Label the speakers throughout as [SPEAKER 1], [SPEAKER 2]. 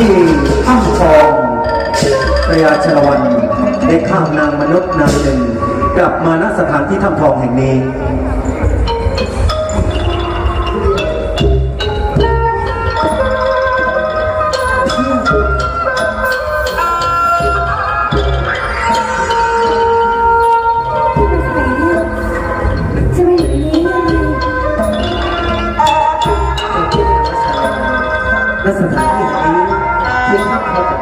[SPEAKER 1] ที่ข้างคองพระยาชลวันได้ข้ามนางมนุษย์นางหนึ่งกลับมาณสถานที่ถ้ำทองแห่งนี้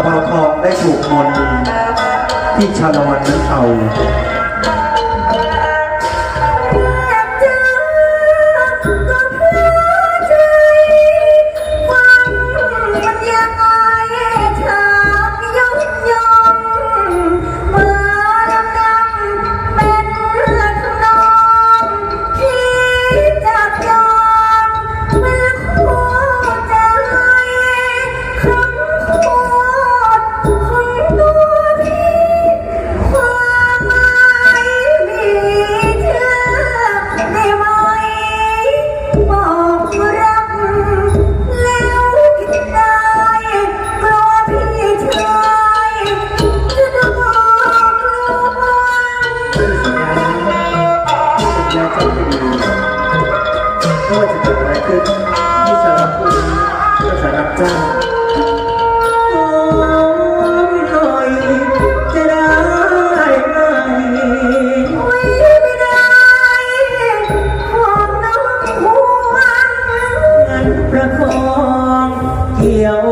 [SPEAKER 2] ตะเภา
[SPEAKER 1] ทองได้ถูกมนที่ชาลวันนั้นเอา
[SPEAKER 3] ประคองเที่ยว